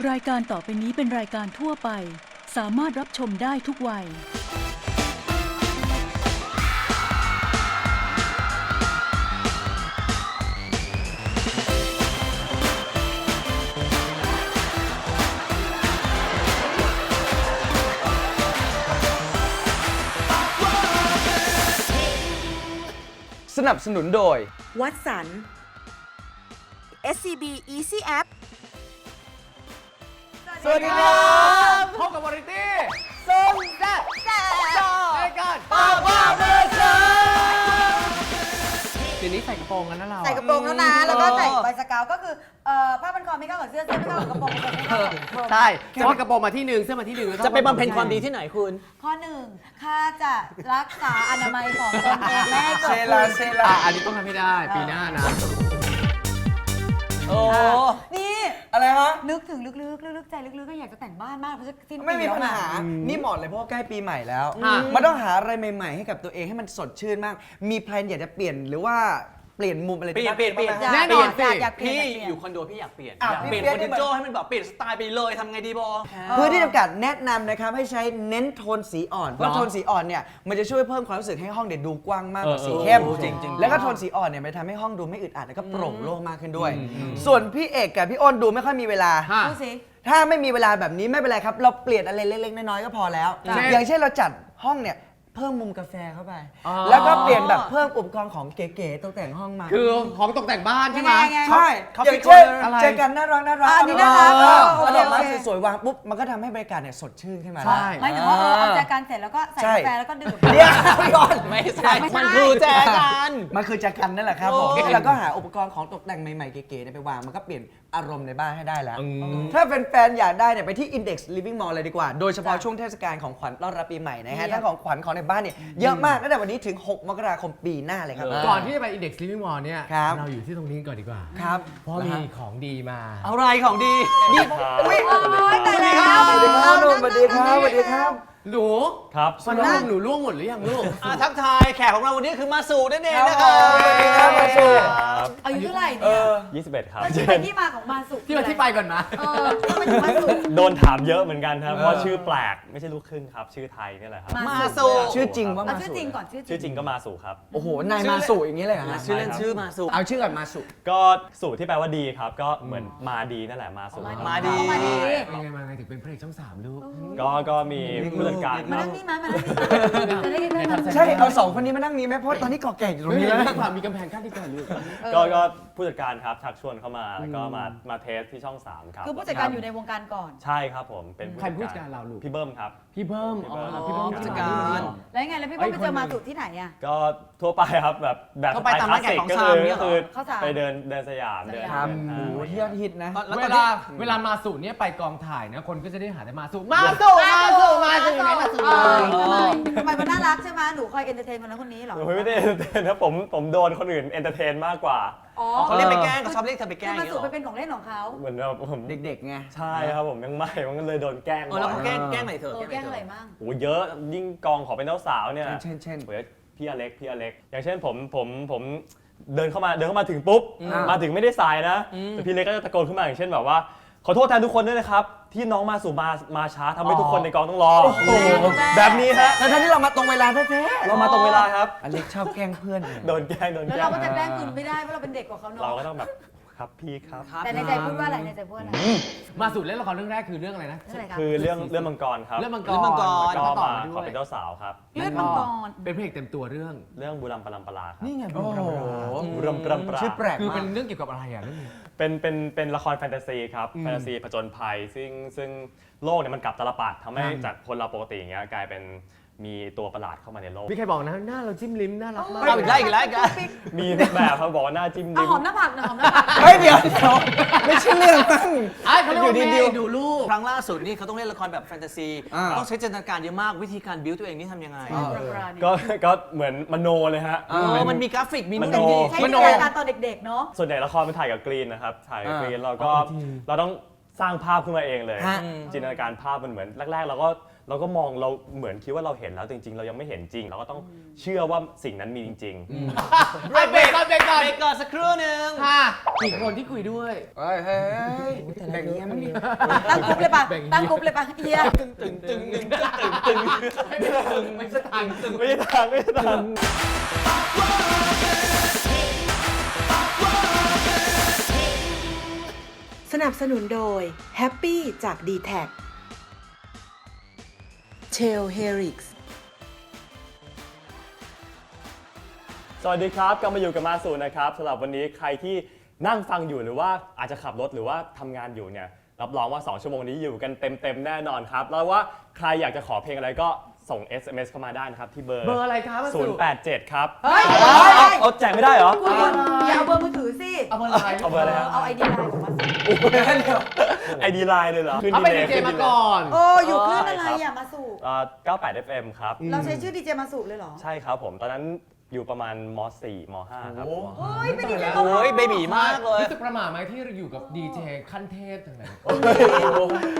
รายการต่อไปนี้เป็นรายการทั่วไป สามารถรับชมได้ทุกวัย สนับสนุนโดย วัดสัน SCB Easy App สวัสดีครับพบกับวาไรตี้ส้มแซ่บรายการป้าป้าเบอร์เซอร์เดี๋ยวนี้ใส่กระโปรงกันแล้วเราใส่กระโปรงแล้วนะ แล้วก็ใส่ใบสกาวก็คือเอ่อผ้าพันคอไม่เข้ากับเสื้อเสื้อไม่เข้ากับกระโปรงกระโปรงไม่เข้ากับผมใช่เพราะกระโปรงมาที่หนึ่งเสื้อมาที่หนึ่งแล้วก็จะไปบำเพ็ญความดีที่ไหนคุณ ข้อหนึ่งข้าจะรักษาอนามัยของตนเองไม่ให้เกิเซดลาเซลาอะอันนี้ต้องทำให้ได้ปีหน้านะ โอ้ นี่ อะไรฮะ นึกถึงลึกๆลึกๆใจลึกๆก็อยากจะแต่งบ้านมากเพราะจะสิ้นปีไม่มีปัญหาแล้วอะนี่เหมาะเลยเพราะว่าใกล้ปีใหม่แล้วอะ มันต้องหาอะไรใหม่ ๆ ให้กับตัวเองให้มันสดชื่นมาก มีแพลนอยากจะเปลี่ยนหรือว่า เปลี่ยนมุมอะไรเปลี่ยนเปลี่ยนเปลี่ยนอยากแน่นอนอยากสิอยากเปลี่ยนพี่อยากเปลี่ยน อยู่คอนโดพี่อยากเปลี่ยนอะอยากเปลี่ยนพี่เฟอเปี๊ยกร์นิเจอร์ให้มันแบบเปลี่ยนสไตล์ไปเลยทำไงดีบอพื้นที่จำกัดแนะนำนะครับให้ใช้เน้นโทนสีอ่อน เพราะโทนสีอ่อนเนี่ยมันจะช่วยเพิ่มความรู้สึกให้ห้องเด็ดดูกว้างมากกว่าสีเข้มเออเออจริงๆแล้วก็โทนสีอ่อนเนี่ยมันทำให้ห้องดูไม่อึดอัดแล้วก็โปร่งโล่งมากขึ้นด้วย ส่วนพี่เอกกับพี่อ้นดูไม่ค่อยมีเวลา ฮะ ดูสิ ถ้าไม่มีเวลาแบบนี้ไม่เป็นไรครับ เราเปลี่ยนอะไรเล็กๆน้อยๆก็พอแล้วเช่นอย่างเช่นเราจัดห้องเนี่ย เพิ่มมุมกาแฟเข้าไป อ๋อ แล้วก็เปลี่ยนแบบเพิ่มอุปกรณ์ของเก๋ๆตกแต่งห้องมาคือของตกแต่งบ้านใช่ไหม ยังไง ใช่เขาอย่างฟิกเช่นอะไร เจอกันน่ารักน่ารักอะอันนี้น่ารักเออโอเอาเคดอกไม้โอเค สวยๆวางปุ๊บมันก็ทำให้บรรยากาศเนี่ยสดชื่นขึ้นมาใช่หมายถึงว่าเออเอาแจกันเสร็จแล้วก็ใส่ใช่กาแฟแล้วก็ดื่ม เดี๋ยวพี่อ้นไม่ใช่ ไม่ใช่ มันคือแจกัน มันคือแจกันนั่นแหละครับผมโอ้แล้วก็หาอุปกรณ์ของตกแต่งใหม่ๆเก๋ๆเนี่ยไปวางมันก็เปลี่ยน อารมณ์ในบ้านให้ได้แล้ว อืม ถ้าเป็นแฟนๆอยากได้เนี่ยไปที่ Index Living Mall เลยดีกว่า โดยเฉพาะช่วงเทศกาลของขวัญต้อนรับปีใหม่นะฮะ เยี่ยม ทั้งของขวัญของในบ้านเนี่ยเยอะมากตั้งแต่วันนี้ถึง 6 มกราคมปีหน้าเลยครับก่อนที่จะไป Index Living Mall เนี่ย ครับ เราอยู่ที่ตรงนี้ก่อนดีกว่า ครับเพราะมีของดีมาอะไรของดีอุ้ยโอ๊ยตายแล้วสวัสดีครับสวัสดีครับสวัสดีครับ หนูครับ ฟันร่วงหนูร่วงหมดหรือยังลูก อะทักทายแขกของเราวันนี้คือมาสู่นั่นเองนะคครัรับบสวัสดีครับมาสู่ อายุเท่าไหร่เอเนี่ยอ 21 ครับแล้วที่ไปที่มาของมาสุที่มาที่ไปก่อนนะเออทำไมถึงมาสุโดนถามเยอะเหมือนกันครับ เพราะว่าชื่อแปลกไม่ใช่ลูกครึ่งครับ ชื่อไทยนี่แหละครับ มามาสู่ชื่อจริงว่าเอามาชื่อสู่จริงก่อนชื่อจริงชื่อจริงก็มาสู่ครับ โอ้โหนายมาสู่อย่างนี้เลยเหรอฮะชื่อเล่นชื่อมาสู่เอาชื่อก่อนมาสู่ก็สู่ที่แปลว่าดีครับ ก็เหมือนมาดีนั่นแหละมาสู่มาดี มาดีเป็นไงมาไงถึงเป็นพระเอกช่องสามลูก ก็ก็มีผู้จัดการคมารับ นั่งนี่มามานั่งนี่มาจะได้ได้ทำใช่ เอาสองคนนี้มานั่งนี้ไหมเพราะตอนนี้ก่อแก่อยู่ตรงมีนี้แล้แล้ววความมีกำแพงกั้นที่ก่อนลูกก็ก็ผู้จัดการครับชักชวนเข้ามาแล้วก็มามาเทสที่ช่อง 3 ครับคือผู้จัดการอยู่ในวงการก่อน ใช่ครับผมเป็นใครผู้จัดการเราลูก พี่เบิ้มครับ พี่เบิ้มอ๋อพี่เบิ้มพี่เบิ้มผู้จัดการ แล้วยังไงแล้วพี่เพิ่งไปเจอมาสุที่ไหนอะ ก็ทั่วไปครับแบบแบบทั่วไปตามร้านขายของก็ชามคือเนี่ยก็เหรอคือเข้าสามไปเดินเดินสยามเดินครับเดินโอ้โหที่ยอดฮิตนะแล้วเวตอนลานี้เวลามาสู่เนี่ยไปกองถ่ายนะคนก็จะได้หาแต่มาสู่มาสู่มาสู่มาสู่ยังไงมาสู่เออทำไมทำไมมันน่ารักใช่ไหมหนูคอยเอนเตอร์เทนคนนั้นคนนี้เหรอโอ้ยไม่ได้เอนเตอร์เทนนะผมผมโดนคนอื่นเอนเตอร์เทนมากกว่าอ๋อเขาเรียกไปแกล้งเขาชอบเรียกเธอไปแกคืล้องมาอย่างสุเงี้ยเหรไปอเป็นของเล่นของเขา เหมือนแบบผมเด็กๆไง ใช่ครับผมยังไม่มันก็เลยโดนแกล้งเออแล้วเขาแกล้งอ่าแกล้งไหนเธอเออแกล้งอะไรบ้าง โอ้เยอะยิ่งกองขอเป็นเจ้าสาวเนี่ย เช่นเช่นโอ้ยพี่อเล็กพี่อเล็ก อย่างเช่นผมผมผมเดินเข้ามาเดินเข้ามาถึงปุ๊บ อ่ามมาถึงไม่ได้สายนะ แต่พี่เล็กก็จะตะโกนขึ้นมาอย่างเช่นแบบว่า ขอโทษแทนทุกคนด้วยนะครับ ที่น้องมาสู่มามาช้าทำให้ทุกคนในกองต้องรอโอ้โหแบบนี้ฮะ แล้วทั้งที่เรามาตรงเวลาแท้เรามาตรงเวลาครับ ๆอเล็กชอบแกล้งเพื่อนเลยโดนแกล้งโดนแล้วแกล้เรางก็จะแกล้งคุณไม่ได้เพราะเราเป็นเด็กกว่าเขาเราเนาะ ก็ต้องแบบ ครับพี่ครับ แต่ในใจพูดว่าอะไรในใจพูดว่าอะไร มาสู่เล่นละครเรื่องแรกคือเรื่องอะไรนะเรื่องอะไรครับ คือเรื่องเรื่องมังกรครับเรื่องมังกรเรื่องมังกร ก็แล้วต่อมามาขอด้วเป็ยนเจ้าสาวครับ เลือดมังกร เป็นพระเอกเต็มตัวเรื่อง เรื่องบุรัมปรัมปราครับนี่ไงโอ้โหบุรัมปรัมปราชื่อแปลกคือมาเป็กนเรื่องเกี่ยวกับอะไรอะเรื่องนี้ เป็นเป็นเป็นละครแฟนตาซีครับอืมแฟนตาซีผจญภัยซึ่งซึ่งโลกเนี่ยมันกลับตลปัดทำให้ครับจากคนเราปกติอย่างเงี้ยกลายเป็น มีตัวประหลาดเข้ามาในโลก พี่ใครบอกนะหน้าเราจิ้มลิ้มน่ารักมากเอาอีกแล้วอีกแล้วอีกแล้ว มีทุกแบบเขาบอกว่าหน้าจิ้มเอาลิ้ม หอมหน้าผากหน่อยหอมหน้าผากเฮ้ยเดี๋ยวเดี๋ยวไม่ใช่เรื่องมั้ง ไอ้เขาเรียกว่าอยู่แม่ดีๆดูลูก ครั้งล่าสุดนี่เขาต้องเล่นละครแบบแฟนตาซี อ่า ต้องใช้จินตนาการเยอะมากวิธีการบิวตัวเองนี่ทำยังไงอ่าก็ก็เหมือนมโนเลยฮะ เออมันมีกราฟิกมีมนู่นโนนี่ใช้มจินโนตนาการตอนเด็กๆเนาะ ส่วนใหญ่ละครมันถ่ายกับกรีนนะครับถ่ายกับอ่ากรีนเราก็อ๋อจริงเราต้องสร้างภาพขึ้นมาเองเลย ฮะ จินตนาการภาพมันเหมือนแรกๆเราก็ เราก็มองเราเหมือนคิดว่าเราเห็นแล้วจริง ๆ เรายังไม่เห็นจริง เราก็ต้องเชื่อว่าสิ่งนั้นมีจริงๆเบรกเบรกก่อนเบรกก่อนเบรกก่อนสักครู่หนึ่งค่ะกี่คนที่คุยด้วย เฮ้ยเฮ้ยแบ่งเงี้ยมันมีตั้งกรุ๊ปเลยปะตั้งกรุ๊ปเลยปะเฮียตึงตึงตึงตึงตึงไม่ใช่ทางตึงไม่ได้ทางไม่ได้ทางสนับสนุนโดย Happy จาก d t แท เชลเฮริกส์สวัสดีครับกลับมาอยู่กับมาสูนะครับสำหรับวันนี้ใครที่นั่งฟังอยู่หรือว่าอาจจะขับรถหรือว่าทำงานอยู่เนี่ยรับรองว่า 2 ชั่วโมงนี้อยู่กันเต็มๆแน่นอนครับ แล้วว่าใครอยากจะขอเพลงอะไรก็ ส่ง SMS เข้ามาได้นะครับ ที่เบอร์ เบอร์อะไรครับมาสู่087 ครับเฮ้ยเอาเอาแจกไม่ได้เหรอ คุณคุณอย่าเอาเบอร์มือถือสิ เอาเบอร์อะไรเอาเบอร์อะไรครับ เอาไอเดียไลน์ของมาสิไอดีไลน์เลยเหรอขึ้นเอาดีเป็นเลดียเจขึ้นมาดีเลยก่อนโอ้อยู่คลื่นอะไรอะมาสู่เอ่อ98 FM ครับ เราใช้ชื่อดีเจมาสู่เลยเหรอ ใช่ครับผมตอนนั้นอยู่ประมาณม .4 ม .5 ครับเฮ้ยเป็นดีเจโอ้ยเบบีมากเลย รู้สึกประหม่าไหมที่อยู่กับดีเจขั้นเทพทั้งนั้น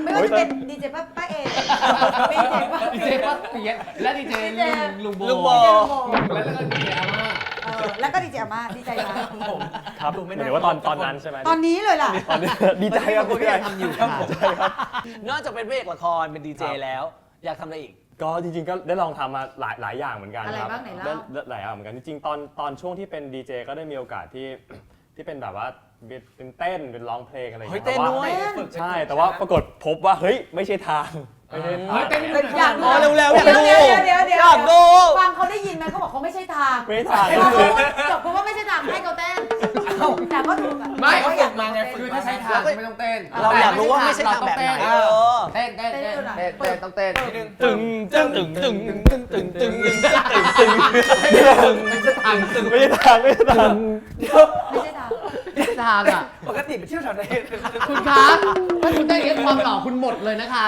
ไม่ว่าจะเป็นดีเจป้าป้าเอ ดีเจป้าดีเจป้าเปียกและดีเจดีเจลุงโบลุงโบ แล้วก็ดีเจอาม่าเออแล้วก็ดีเจอาม่าดีใจนะครับหมายถึงว่าตอนตอนนั้นใช่ไหมตอนนี้เลยล่ะ ตอนนี้ดีใจครับดีใจทำอยู่ค่ะใช่ครับ นอกจากเป็นพระเอกละครเป็นดีเจแล้ว อยากทำอะไรอีก ก็จริงๆก็ได้ลองทำมาหลายหลายอย่างเหมือนกันอะไรครับบ้างไหนเล่าได้ได้หลายอย่างเหมือนกันจริงๆตอนตอนช่วงที่เป็นดีเจก็ได้มีโอกาสที่ ที่เป็นแบบว่าเป็นเต้นเป็นร้องเพลงอะไรอย่างเฮ้ยเงี้ยเต้นแต่ว่าด้วย ใช่แต่ว่าปรากฏพบว่าเฮ้ยไม่ใช่ทางไม่ใช่ทา เฮ้ยงเต้นให้ดูหน่อยอยากอ๋อเร็วๆอยากเดี๋ยวดูเดี๋ยวเดี๋ยวเดี๋ยว อยากดูฟังเขาได้ยินไหมเขาบอกเขาไม่ใช่ทางไม่ใช่ทางพอก็คือเขาจบเพราะว่าไม่ใช่ทางให้เขาเต้นแต่ก็ถูกอะไม่เขาอยากมาไงคือถ้าใช้ทางไม่ต้องเต้นเราอยากรู้ว่าไม่ใช่ทางแบบไหนเออเต้นเต้นเต้นเต้นเต้นต้องเต้นตึงตึงตึงตึงตึงตึงตึงตึงตึงตึงไม่ใช่ทางตึงไม่ใช่ทางไม่ใช่ทางไม่ใช่ทาง ทางอะ ปกติไปเที่ยวแถวไหนคุณคะถ้าคุณเต้นอย่างนี้ความหล่อคุณหมดเลยนะคะ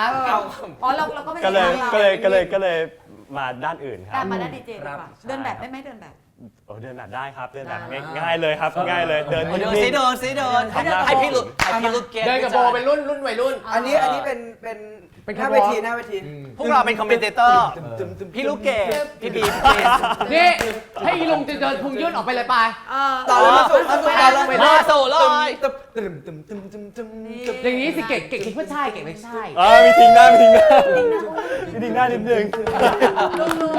อ๋อเราเราก็ไม่ก็ใช่เลยทางก็เลยก็เลยก็เลยมาด้านอื่นคการัรบมาด้านดีเจดีกว่าเดินแบบได้ไหมเดินแบบ โอ้เดินแบบได้ครับเดินแบบได้ง่ายๆเลยครับง่ายเลยเดินเดินนิ่สิงๆเดินสิเดินให้พี่ลุกให้พี่ลุกเกตเดินกับโบเป็นรุ่นรุ่นวัยรุ่น อันนี้อันนี้เป็นเป็นเป็นหน้าขบเววนทีหน้าเวทีพวกเราเป็นคอมเมนเตอร์พี่ลูกเกดพี่บีมเกดนี่ให้อีลุงจะเดินพุงยื่นออกไปเลยไปเออต่อเลยมาสู่มาสู่ต่อเลยมาสู่เลยตึมตึมตึมตึมตึมตึมอย่างนี้สิเก่งเก่งคิดว่าใช่เก่งไม่ใช่อ่ามีทิ้งหน้ามีทิ้งหน้ามีทิ้งหน้านิดนึงลุงลุง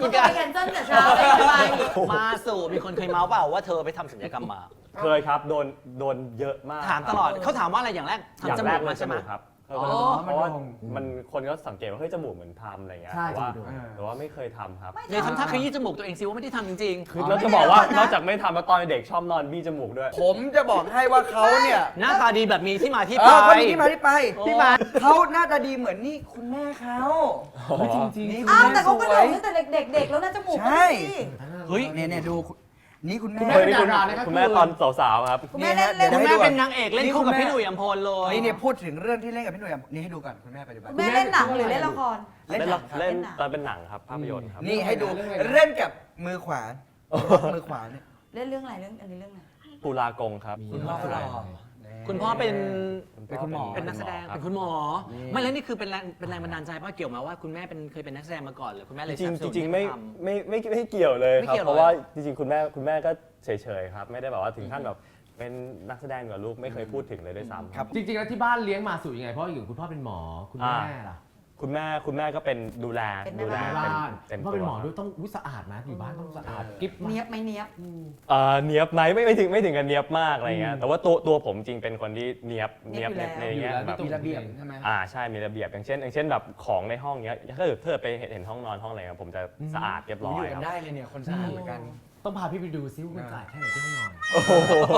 คุณจะไปแคนเซิลแต่เช้าเลยสบายมาสู่มีคนเคยเมาส์เปล่าว่าเธอไปทำศัลยกรรมมา เคยครับ โดน โดนเยอะมากถามตลอดเขาถามว่าอะไรอย่างแรกอย่างทำจแรมูกกเลมายจใช่ไหมมูกครับ อ๋อเพราะว่ามันคนก็สังเกตว่าเฮ้ยจมูกเหมือนทำอะไรเงี้ยใช่แต่ว่าจมูกแต่ว่าไม่เคยทำครับ เนี่ยทำท่าขยี้จมูกตัวเองซิว่าไม่ได้ทำจริงคือเราจะบอกว่านอกจากไม่ทำแล้วตอนเด็กชอบนอนบี้จมูกด้วย ผมจะบอกให้ว่าเขาเนี่ยๆ หน้าตาดีแบบมีที่มาที่เอไปอเขามีที่มาที่ไปที่มาเขาหน้าตาดีเหมือนนี่คุณแม่เขาจริงจริงนี่คุณอ้าวแม่แต่สเขาก็วโด่ยงตั้งแต่เด็กๆ แล้วนะจมูกใช่เฮ้ย เนี่ยเนี่ยดู นี่คุณแม่คุณแม่เคยนี่คุณดารานะครับคุณแม่คือตอนสาวๆครับ คุณแม่เล่นเล่น คุณแม่ดี๋ยวให้ดูก่อเป็นนางเอกเล่นคู่กับพี่หนุ่ยอัมพลเลย นี่เนี่ยพูดถึงเรื่องที่เล่นกับพี่หนุ่ยอะนี่ให้ดูก่อนคุณแม่ปัจจุบันคุณแม่เล่นหนังหรือเล่นละคร เล่นเล่นหนัละงครับเล่นเล่นหนัง ตอนเป็นหนังครับภาพยนตร์ครับ นี่ให้ดูเรื่องอะไรนะเล่นกับมือขวามือขวาเนี่ย เล่นเรื่องอะไรเรื่องอันนี้เรื่องอะไร ปูลากงครับ คุณพ่อหล่อ คุณพ่อเป็น เป็นคุณหมอ เป็นนักแสดงครับเป็นคุณหมอ ไม่แล้วนี่คือเป็นแรงเป็นแรงบันดาลใจป่ะเกี่ยวมาว่าคุณแม่เป็นเคยเป็นนักแสดงมาก่อนหรือคุณแม่เลยจริงสนับสๆนุนจริงๆไม่ให้ทำไม่ไม่ไม่เกี่ยวเลยไม่ครับ เกี่ยวเพราะว่าเลยจริงๆคุณแม่คุณแม่ก็เฉยๆครับ ไม่ได้แบบว่าถึงขั้นแบบเป็นนักแสดงกับลูกไม่เคยพูดถึงเลยด้วยซ้ำครับจริงๆ แล้วที่บ้านเลี้ยงมาสู่ยังไง เพราะอยู่คุณพ่อเป็นหมอ คุณแม่ล่ะ คุณแม่คุณแม่ก็เป็นดูแลเป็นดูแลแม่แม่บ้าน เต็มพ่อตัเป็นหมอวด้วยต้องวิสะอาดไหมอยู่บ้านต้องสะอาดกิ๊บเนียบไหมเนียบ เอ่อเนียบไหมไม่ไม่ถึงไม่ถึงกับเนียบมากอะไรเงี้ยแต่ว่าตัวตัวผมจริงเป็นคนที่เนียบเนีเนียยบบอยู่ในแล้วในเงี้ยแบบมีระเบียบใช่ไหม อ่าใช่มีระเบียบอย่างเช่น อย่างเช่นแบบของในห้องเนี้ยถ้าเกิดเธอไปเห็นเห็นห้องนอนห้องอะไรครับผมจะสะอาดเรียบร้ออยู่ยกัคนรับได้เลยเนี่ยคนสะอาดเหมือนกัน ต้องพาพี่ไปดูซิว่ามันสะอาดแค่ไหนที่ห้องนอน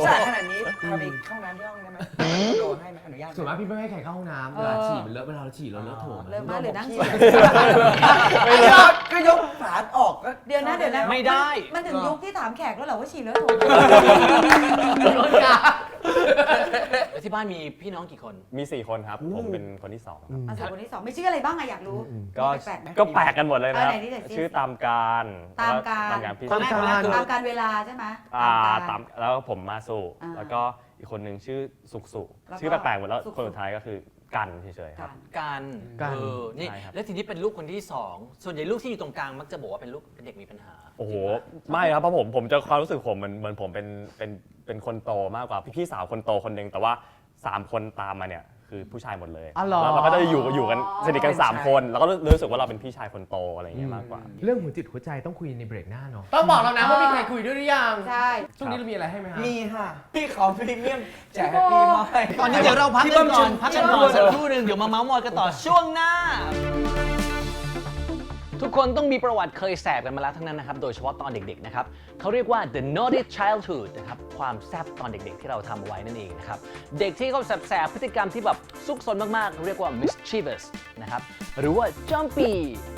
สะอาดขนาดนี้พาไปเข้าน้ำที่ห้องได้ไหมโดนให้ไหมอนุญาตไหมส่วนมากพี่ไม่ให้ใครเข้าห้องน้ำเวลาฉี่มันเลอะเวลาเราฉี่เราเลอะโถมเริ่มมาหรือนั่งไม่เฉยไม่ยกก็ยกฝาออกก็เดี๋ยวนะเดี๋ยวนะไม่ได้ มันถึงยุคที่ถามแขกแล้วเหรอว่าฉี่แล้วโถรถกา แล้วที่บ้านมีพี่น้องกี่คน มีสี่คนครับ ผมเป็นคนที่สองครับมาสู่คนที่สองไม่ชื่ออะไรบ้างอะอยากรู้ก็แปลกๆไหม ก็แปลกกันหมดเลยนะครับ เอาไหนที่ไหนสิชื่อตามการตามการตามการพี่คนแรกคนแรกคือตามการเวลาใช่ไหมอ่าตาตามมแล้วก็ผมมาสู่อ่าแล้วก็อีกคนหนึ่งชื่อสุกสุแล้วก็ชื่อแปลกๆหมดแล้วสุกสุ คนสุดท้ายก็คือ กันเฉยๆครับการกันเออนี่ ใช่ครับ แล้วทีนี้เป็นลูกคนที่สองส่วนใหญ่ลูกที่อยู่ตรงกลางมักจะบอกว่าเป็นลูกเป็นเด็กมีปัญหา โอ้โหไม่ครับเพราะผมผมจะความรู้สึกผมเหมือนเหมือนผมเป็นเป็นเป็นคนโตมากกว่าพี่พี่สาวคนโตคนหนึ่งแต่ว่าสามคนตามมาเนี่ย คือผู้ชายหมดเลยอ๋อเหรอ แล้วเราก็จะอยู่อยู่กันสนิทกันเป็นสามชายคนแล้วก็รู้สึกว่าเราเป็นพี่ชายคนโตอะไรอย่างเงี้ยมากกว่า เรื่องหัวจิตหัวใจต้องคุยในเบรกหน้าเนาะต้องบอกเรานะว่ามีใครคุยด้วยหรือยังใช่ ช่วงนี้เรามีอะไรให้ไหมฮะ มีค่ะ พี่ขอพรีเมียมแจกแฮปปี้มาก ตอนนี้เดี๋ยวเราพักพี่กันเบิ้มก่ชอวนนพักกันก่อนสักครู่หนึ่งเดี๋ยวมาเมาส์มอยกันต่อช่วงหน้า ทุกคนต้องมีประวัติเคยแสบกันมาแล้วทั้งนั้นนะครับ โดยเฉพาะตอนเด็กๆนะครับเขาเรียกว่า the naughty childhood นะครับ ความแสบตอนเด็กๆ ที่เราทำเอาไว้นั่นเองนะครับ เด็กที่เขาแสบๆพฤติกรรมที่แบบซุกซนมากๆ เรียกว่า mischievous นะครับ หรือว่า jumpy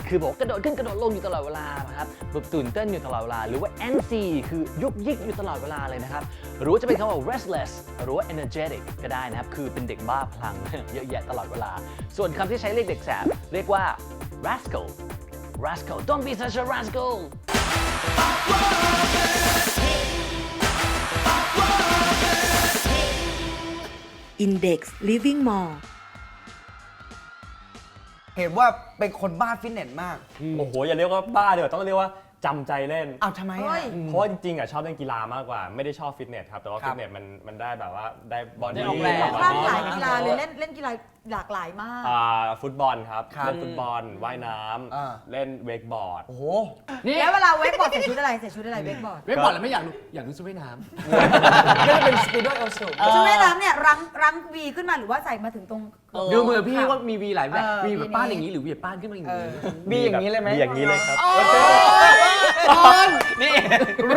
คือบอกกระโดดขึ้นกระโดดลงอยู่ตลอดเวลานะครับแบบตื่นเต้นอยู่ตลอดเวลา หรือว่า antsy คือยุกยิกอยู่ตลอดเวลาเลยนะครับ หรือว่าจะเป็นคำว่า restless หรือว่า energetic ก็ได้นะครับ คือเป็นเด็กบ้าพลังเยอะแยะตลอดเวลา ส่วนคำที่ใช้เรียกเด็กแสบเรียกว่า rascal rascal don't be such a rascal Index Living Mall เห็นว่าเป็นคนบ้าฟิตเนสมากโอ้โห อย่าเรียกว่าบ้าเดี๋ยวาต้องเรียกว่าจำใจเล่น อ้าวทำไมเฮ้อะ ย เพราะว่าจริงๆอะชอบเล่นกีฬามากกว่า ไม่ได้ชอบฟิตเนสครับ แต่ว่าครัฟิบตเนสมันมันได้แบบว่าได้บอได้ดี้ออกแรงได้บอคลั่งดี้หลายกีฬาเลยเล่นเล่นกีฬา หลากหลายมาก อ่าฟุตบอลครับครับ เล่นฟุตบอลว่ายน้อ่าำเล่นเวกบอร์ด โอ้โหนี่แล้วเวลาเวกบอร์ดใส่ชุดอะไรใส่ชุดอะไรเวกบอร์ดเว็บบอร์ดแล้วไม่อยากรู้อยากรู้ชุดว่ายน้ไม่ได้เป็นสปีดด้วยเอลสูชุดว่ายน้ำเนี่ยรั้งรั้งวีขึ้นมาหรือว่าใส่มาถึงตรงำดูมือพี่ว่ามีวีหลายแบบเออวีแบบวีนี้ ป้านอย่างนี้หรือวีแบบป้านขึ้นมาอย่างนี้บีอย่างนี้เลยไหม บีอย่างนี้เลยครับ นี่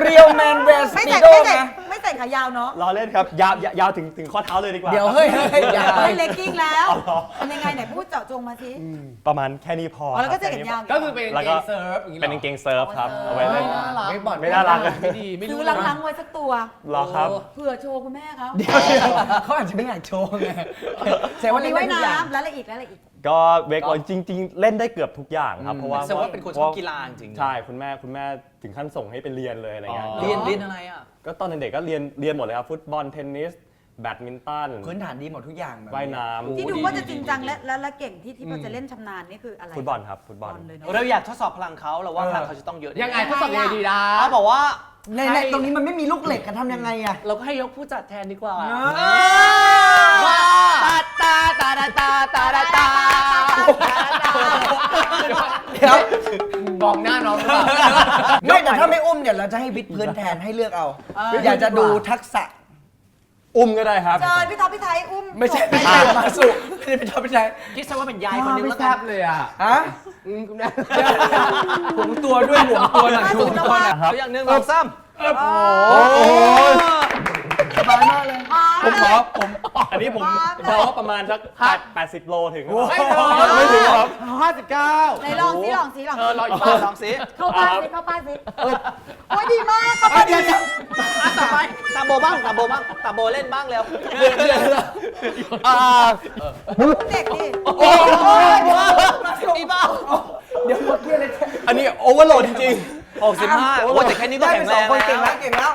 เรียวแมนเวสไม่ปีใส่โดไม่ใส่นะ ไม่ใส่ขายาวเนาะรอเล่นครับยาวยาวยาวถึงถึงข้อเท้าเลยดีกว่าเดี๋ยวเฮ้ยเฮ้ยอย่าไปไม่เลกกิ้งแล้วเอาเหรอเป็นยังไงไหนพูดเจาะจงมาสิประมาณแค่นี้พออ๋อแล้วก็คจะรับเห็นยาว ก็คือเป็นแล้วเกก็งเซิร์ฟอย่างนี้หรอเป็นกางเกงเซิร์ฟครับเอาไว้เฮ้เล่ยนน่ารักเว็บบอร์ดไม่น่ารักเลยไม่ดีไม่ซื้รู้อนะลังๆไว้สักตัว รอครับ เผื่อโชว์คุณแม่เขาเดี๋ยวเดี๋ยวเขาอาจจะไม่อยากโชว์ไงแสดงว่ามีเล่นไว้ได้ทุกอย่าง น้ำแล้วอะไรอีกแล้วอะไรอีก ก็เวกบอร์ดจริง ๆ เล่นได้เกือบทุกอย่างครับเพราะว่าแสดงว่าเป็นคนชอบกีฬาจริงๆใช่คุณแม่คุณแม่ถึงขั้นส่งให้ไปเรียนเลยอะไรเงี้ยเรียนเรียนอะไรอะก็ตอนเด็กๆก็เรียนเรียนหมดเลยครับฟุตบอลเทนนิสแบดมินตันพื้นฐานดีหมดทุกอย่างแบบว่ายน้ำที่ดูว่าจะจริงจังและและและเก่งที่ที่พอจะเล่นชำนาญนี่คืออะไรฟุตบอลครับฟุตบอลเลยเนเราอะอยากทดสอบพลังเขาเราว่าพลังเขาจะต้องเยอะยังไงทดสอบยังไงดีนะเขาบอกว่า ในในตรงนี้มันไม่มีลูกเหล็กกันทำยังไงอะเราก็ให้ยกผู้จัดแทนดีกว่าตาตาตาตาตาตาตาเดี๋ยวมองหน้าน้องหรือเปล่าไม่แต่ถ้าไม่อุ้มเนี่ยเราจะให้วิดพื้นแทนให้เลือกเอา อยากจะดูทักษะ อุ้มก็ได้ครับ เจอพี่ท็อปพี่ไทยอุ้มไม่ใช่จบไม่ใช่มาสุไม่ได้เป็นท็อปไม่ใช่คิดซะว่าเป็นยายคนนึงไม่แล้วแซกันบเลยอะฮะอืมคุณแม่หวงตัวด้วยหวงตัวหน่อยหวงตัวหน่อยครับตัวอย่างหนึ่งสองสามส บายมากเลย ผมขอผมอันนี้ผมเดาว่าประมาณสัก80 โลถึงหรือเปล่าไม่ถึงไม่ถึงครับ ห้าสิบเก้าไหนลองสิลองสิลองเออสิรออีกบ้างลองสิเข้าป้ายสิเข้าป้ายสิโอ้ยดีมากเข้าป้ายดีอะต่อไปตาโบบ้างตาโบบ้างตาโบเล่นบ้างเร็วอ่าเด็กดิโอ้ยอีบ้าเดี๋ยวเมื่อกี้เลยอันนี้โอเวอร์โหลดจริงๆ65โอ้ยแต่แค่นี้ก็แข็งแรองงคนเก่งแล้วเก่งแล้ว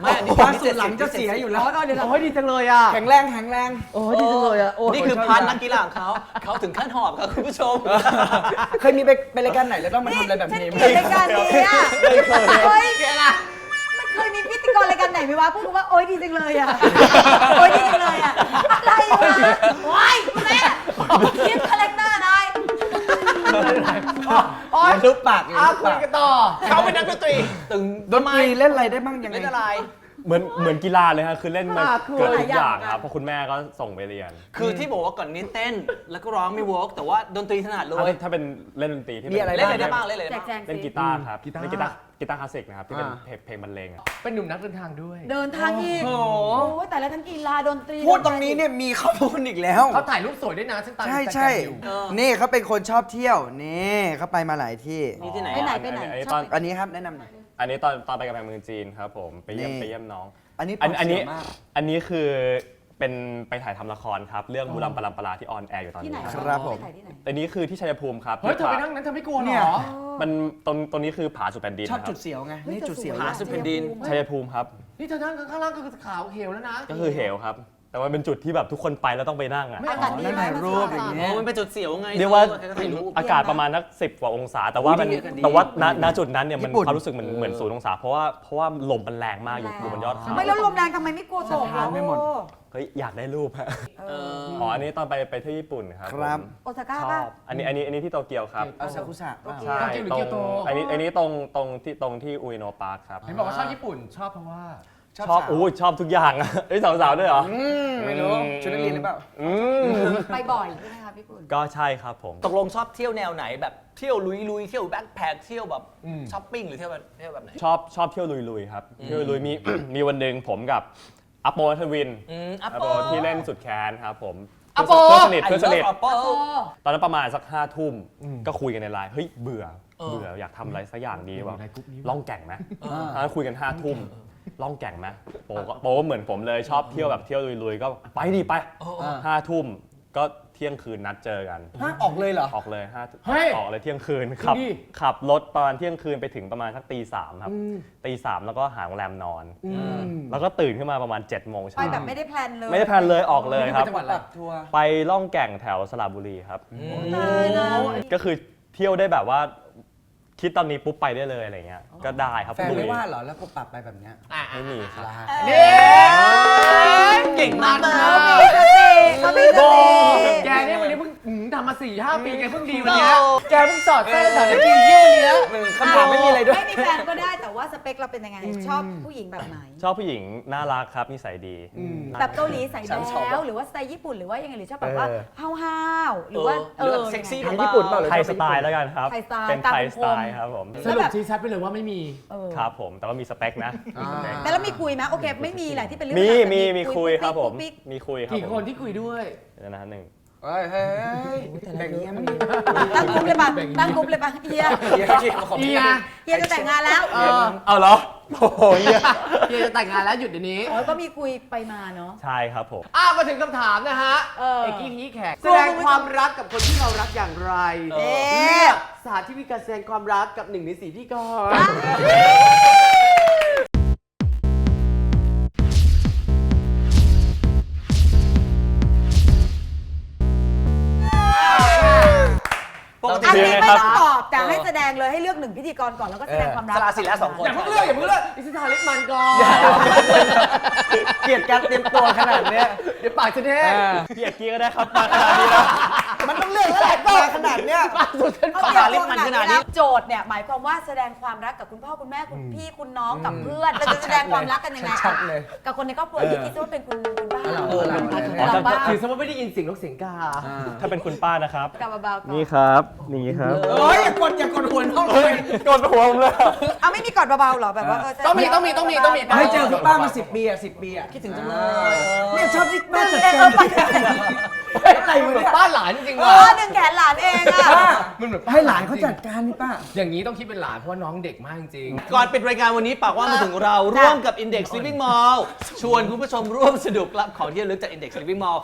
ไม่อันนี้บ้านสุดหลังจะเสียอยู่แล้วเดี๋ยวเราโอ้ยดีจังเลยอะแข็งแรงแข็งแรงโอ้ยดีจังเลยอะโอ้ยนี่คือพันนักกีฬาของเขาเขาถึงขั้นหอบครับคุณผู้ชม เคยมีไปไปรายการไหนแล้วต้องมาทำอะไรแบบฉันนี้ไหมเกลียดรายการนี้อะไม่เคยเฮ้ยมันเคยมีพิธีกรรายการไหนไหมวะพูดว่าโอ๊ยดีจังเลยอะโอ๊ยดีจังเลยอะอะไรวะโอ๊ยคุณแม่คิดคาแรคเตอร์นาย โอ๊ยลุกปากเลยอ้าวลุกคุยปากกันต่อเขาเป็นนักดนตรีตึงดนตรีเล่นอะไรได้บ้างยังไง เล่นอะไร เหมือนเหมือนกีฬาเลยครับคือเล่นมาอ่าคือเกือบทุกอย่างครับเพราะคุณแม่ก็ส่งไปเรียนคือที่บอกว่าก่อนนี้เต้น แล้วก็ร้องไม่เวิร์กแต่ว่าดนตรีถนัดเลถ้าย ถ้าเป็นเล่นดนตรีที่มีอะไร เล่นอะไรได้บ้างเล่นอะไรแจได้กบ้างแจงเล่นสิกีตาร์ครับกีตาร์ เล่นกีตาร์กีตาร์คลาสสิกนะครับที่เป็นอ่า เพลงเพลงบรรเลงอะ เป็นหนุ่มนักเดินทางด้วย เดินทางอีกโอ้โอ้โหยแต่ละทั้งกีฬาดนตรีพูดตรงนี้เนี่ยมีข้อมูลอีกแล้ว เขาถ่ายรูปสวยด้วยนะฉันตามใช่ Instagram ใช่อยู่เออ นี่เขาเป็นคนชอบเที่ยว นี่เขาไปมาหลายที่นี่ที่ไหนไปไหนอะ ไปไหนอันนี้ชตออบน อันนี้ครับแนะนำหน่อย อันนี้ตอนตอนไปกับแพงเมืองจีนครับผมไปเยี่ยมนี่ ไปเยี่ยมน้อง อันนี้อันอันนี้ปากเสียมาก อันนี้คือเป็นไปถ่ายทำละครครับ เรื่องบุรัมปรัมปราที่ออนแอร์อยู่ตอนที่ไหนนี้ครับผม ไปถ่ายที่ไหนอันนี้คือที่ชัยภูมิครับเฮ้ยเธอไปที่นั่งนั้นเธอไม่กลัวเหรเนี่ย อมันตรงตรงนี้คือผาสุดแผ่นดินชอบนะคจุรัดเสียวไงเฮ้ยนี่จุดเสียวแต่สวยหาสุดแผ่นดิน ชัยภูมิครับ นี่เธอนั่งข้างล่างก็คือขาวเขียวแล้วนะก็คือเหวครับ แแต่มันเป็นจุดที่แบบทุกคนไปแล้วต้องไปนั่งอะอากาศดีนั่นไหมถ่ายรูปอย่างเงี้ย มันเป็นจุดเสียวไงเรียกว่าถ่ายรูป อากาศประมาณนักสิบกว่าองศา แต่ว่ามันอุ๊ยดีแต่ว่าณณจุดนั้นเนี่ยมันญี่ปุ่น ความรู้สึกเหมือนเหมือนศูนย์องศาเพราะว่าเพราะว่าลมมันแรงมากอยู่อยู่บนยอดเขาไม่แล้วลมแรงทำไมไม่กลัวตกสะท้านไม่หมด เฮ้ยอยากได้รูปฮะเอออ๋ออันนี้ตอนไปไปที่ญี่ปุ่นครับครับ ผมโอซาก้าชป่ะอบอันนี้อันนี้อันนี้ที่โตเกียวครับ เอาซากุสะเปล่า ใช่โตเกียวหรือตรเกีงยวโต อันนี้อันนี้ตรงตรงที่ตรงที่อุยโนปาร์คครับ เห็นบอกว่าชอบญี่ปุ่นชอบเพราะว่า ชอบอู้ชอบทุกอย่างอะเอ้ยสาวๆด้วยเหรอไม่รู้อืม ชุดนักเรียนหรือเปล่า อืมไปบ่อยใช่ไหมคะพี่ปุ่นก็ใช่ครับผม ตกลงชอบเที่ยวแนวไหนแบบเที่ยวลุยลุยๆเที่ยวแบ็คแพคเที่ยวแบบอืม ช้อปปิ้งหรือเที่ยวแบบเที่ยวแบบไหน ชอบชอบเที่ยวลุยๆครับเที่ยวลุยๆมี มีวันหนึ่งผมกับอัปโปนัทวินอืมอัปอัปโปโป ที่เล่นสุดแค้นครับผมอัปโป เพื่อนสนิทเพื่อนสนิทอัปโปตอนนั้นประมาณสักห้าทุ่มก็คุยกันในไลน์เฮ้ยเบื่อเออเบื่ออยากทำอะไรสักอย่างดีว่ะอยู่ในกรุ๊ปนี้ล่องแก่งไหมตอนนั้นคุยกันห้าทุ่ม ล่องแก่งไหมโปก็โปก็เหมือนผมเลยชอบเที่ยวแบบเที่ยวลุยๆ ก็ไปดิไปห้าทุ่มก็เที่ยงคืนนัดเจอกัน ห้าออกเลยเหรอ ออกเลยห้าเฮ้ยออกเลยเที่ยงคืนขับดีขับรถประมาณเที่ยงคืนไปถึงประมาณสักตีสามครับตีสามแล้วก็หาโรงแรมนอน แล้วก็ตื่นขึ้นมาประมาณ7จ็ดโมงไปเช้าแบบไม่ได้แพลนเลยไม่ได้แพลนเลยออกเลยครับ จังหวัดอะไรแบบทัวร์ ไปล่องแก่งแถวสระบุรีครับ ตายแล้วก็คือเที่ยวได้แบบว่า คิดตอนนี้ปุ๊บไปได้เลยอะไรเงี้ยก็ได้ครับแฟนลุยไม่ว่าเหรอ แล้วก็ปรับไปแบบเนี้ยไม่มีครับ ลาเก่งมากนะเขามีสติเขามีสติแกเนี่ยวันนี้เพิ่งอืมทำมาสี่ห้าปีแกเพิ่งดีวันเนี้ยแกเพิ่งสอดแทรกสารกินเยี่ยวันเนี้ย คำถามไม่มีอะไรด้วย ไม่มีแฟนก็ได้แต่ว่าสเปคเราเป็นยังไง ชอบผู้หญิงแบบไหน ชอบผู้หญิงน่ารักครับนิสัยดีแบบเกาหลีใส่ฉันชอบแล้วหรือว่าสไตล์ญี่ปุ่นหรือว่ายังไงหรือชอบแบบว่าเออห้าวๆหรือว่าเออหรือแบบเซ็กซี่ยังไงทางญี่ปุ่นเปล่าหรือไทยสไตล์แล้วกันครับ ไทยสไตล์เป็นไทยตามสคมไตล์ครับผม สรุปชี้ชัดไปเลยว่าไม่มีเออครับผมแต่ว่ามีสเปคนะแต่แล้วมีคุยไหมโอเค ไม่มีแหละที่เป็นเรื่องมีราวแบบมีนี้มีคุยครับผมปิ๊กมีคุยครับกี่ผมคนที่คุยด้วยเดี๋ยวนะฮะหนึ่งเฮ้ยเฮ้ยเฮ้ยแบ่งเงี้ยมันดีตั้งกลุ่มเลยป่ะตั้งกลุ่มเลยป่ะเฮียเฮีย เฮียขอบเฮีคุณยเฮียจะแต่งงานแล้ว เออเอาเหรอ โอ้โหเหี้ยเฮียจะแต่งงานแล้วหยุดเดี๋ยวนี้โอ้ยก็มีคุยไปมาเนาะ ใช่ครับผมอ้าวมาถึงคำถามนะฮะเออเอกกี้ฮีแขกแสดงความรักกับคนที่เรารักอย่างไรเอ๊ะเลือกสถานที่มีการแสดงความรักกับหนึ่งในสี่ที่ก่อ ดงเลยให้เลือกหนึ่งพิธีกรก่อนแล้วก็แสดงความรักสลาสิแล้วสองคน อย่าเพิ่งเลือกอย่าเพิ่งเลือกอิสตาลิสมันก่อนเกลียดการเตรียมตัวขนาดเนี้ยเดี๋ยวปากจะแห้งพี่เอกกี้ก็ได้ครับมาขนาดนี้แล้วมันต้องเลือกแล้วแหละมาขนาดเนี้ยปากสุดฉัน เขาปากเตรียมลิตัวปขมันนาดขนาดนี้นี้แล้วโจทย์เนี่ยหมายความว่าแสดงความรักกับคุณพ่อคุณแม่คุณพี่คุณน้องกับเพื่อนเราจะแสดงความรักกันยังไงชัดๆเลย กับคนในครอบครัวที่คิดว่าเป็นคุณคุณบ้าเออเราเราเราบ้าถือซะว่าไม่ได้ยินเสียงนกเสียงกาถ้าเป็นคุณป้านะครับกับเบาๆก่อนนี่ครับนี่ครับ เอ้ยอย่ากดอย่ากดหัวน้องเลยโดนหัวผมเลยเอาไม่มีกอดเบาๆหรอแบบว่าเต้องมีต้องมีต้องมีต้องมี ไม่เจอคุณป้ามาสิบปีอะสิบปีอะคิดถึงจังเลยเนี่ยชอบที่แม่จัดเอการ อไปอะไรวะเนี่ยป้าหลานจริงเอว่ะอหนึ่งแขนหลานเองอะป้ามันเหมือนให้หลานเขาจัดการนี่ป้า อย่างนี้ต้องคิดเป็นหลานเพราะว่าน้องเด็กมากจริงก่อนปิดรายการวันนี้ปากว่ามาถึงเรา ร่วมกับ Index Living Mall ชวนคุณผู้ชมร่วมสนุกรับของที่ระลึกจาก Index Living Mall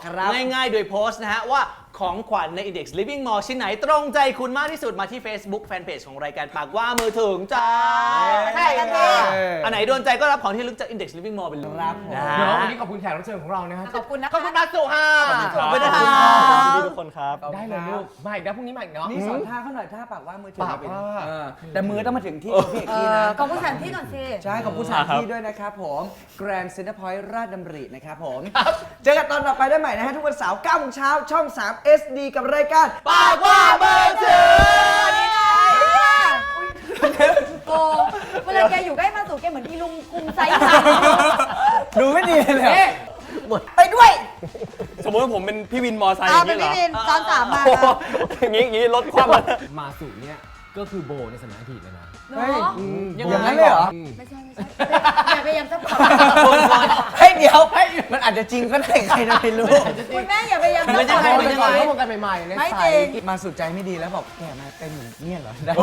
ง่ายๆ โดยโพสต์นะฮะว่า ของขวัญใน Index Living Mall ชิ้นไหนตรงใจคุณมากที่สุดมาที่ Facebook Fanpage ของรายการปากว่ามือถึงจ้าใช่กันทีอันไหนโดนใจก็รับของที่ระลึกจาก Index Living Mall ไปเลยครับผมนะเดี๋ยวฮะวันนี้ขอบคุณแขกรับเชิญของเรานะฮะขอบคุณนะคะขอบคุณนักสุฮาขอบคุณนะขคอบรับคุณพี่ทุกคนครับ ได้เลยลูกมาอีกนะพรุ่งนี้มาอีกเนาะนี่สอนท่าเขาหน่อยท่าปากว่ามือถืปากว่าเออแต่มือต้องมาถึงที่พี่เอกเอกี้อนะขอบคุณสถานที่ก่อนสิใช่ขอบคุณสถานที่ด้วยนะครับผม Grand Center Point ราชดำรินะครับผมเจอกันตอนต่อไปได้ใหม่นะฮะทุกวันเสาร์9โมงเช้าช่อง 3 SD กับรายการปากว่ามือถึงโอ้เวลาแกอยู่ใกล้มาสู่แกเหมือนอีลุงคุมไซส์ค่ะดูไม่ดีเลยเหรอเอ๊ะไปด้วยสมมติว่าผมเป็นพี่วินมอไซค์อเอาย่างเป็นนี้เหรพี่อวินตอนสามมาโอ้โหอย่างนี้อย่างนี้รถคว่ำแล้วมาสู่เนี่ย ก็คือโบในสมัยอดีตเลยนะ เนาะอย่างนั้นเลยเหรอ ไม่ใช่ไม่ใช่อย่าไปยังซัพพอร์ตเฮ้ยเดี๋ยวมันอาจจะจริงก็ได้ใครจะไปรู้คุณแม่อย่าไปยังซัพไม่พอใช่ร์ต ไม่ใช่ร่วมกันใหม่ๆในไม่ไซจริงต์มาสุดใจไม่ดีแล้วบอกแกมาเป็นอย่างเนี่ยเหรอได้